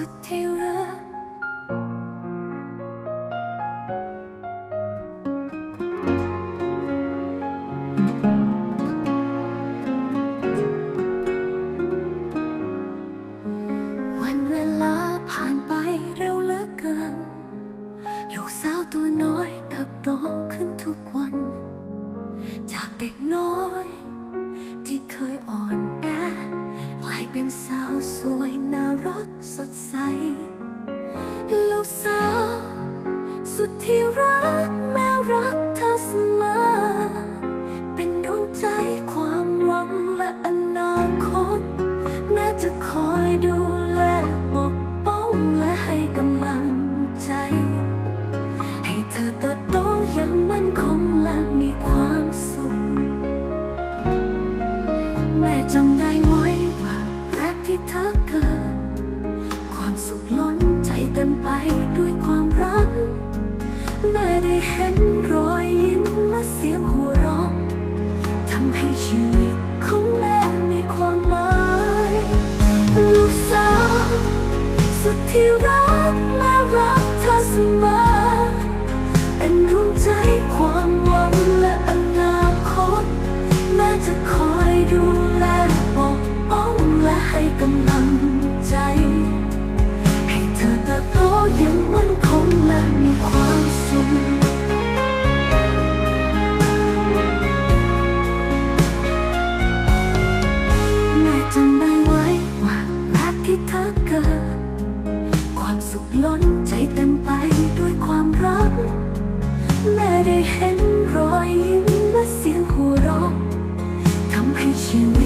สุดที่รักวันเวลาผ่านไปเร็วเหลือเกิน ลูกสาวตัวน้อยเติบโตขึ้นทุกวัน จากเด็กน้อย รักสดใส ลูกสาว สุดที่รักแม่รักเธอเสมอ เป็นดวงใจความหวังและอนาคต แม้จะคอยดูแลปกป้องและให้กำลังใจ ให้เธอเติบโตอยังมั่นคงและมีความสุข แม่จำได้ไหมว่าแรกที่เธอเกิด สุขล้นใจเต็มไปด้วยความรัก แม่ได้เห็นรอยยิ้มและเสียงหัวเราะทำให้ชีวิตของแม่มีความหมาย ลูกสาวสุดที่รักแม่ ได้เห็นรอยยิ้มและเสียงหัวเราะทำให้ชีวิต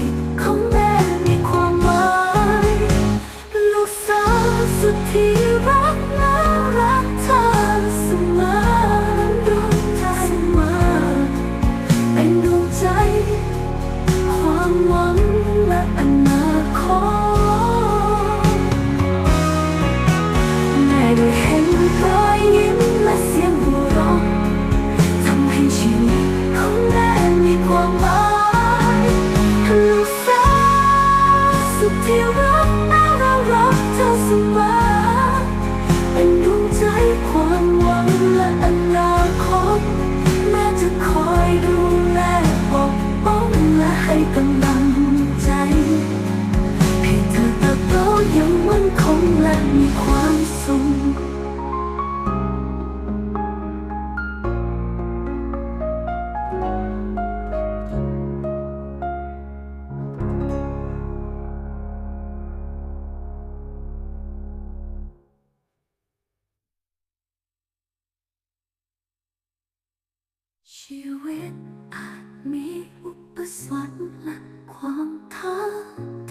ชีวิตอาจมีอุปสรรคและความท้า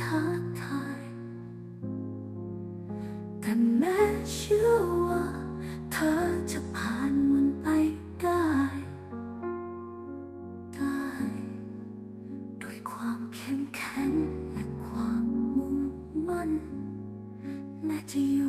ท้าทายแต่แม้เชื่อว่าเธอจะผ่านมันไปได้ ได้ด้วยความเข้มแข็งและความมุ่งมั่นและจะ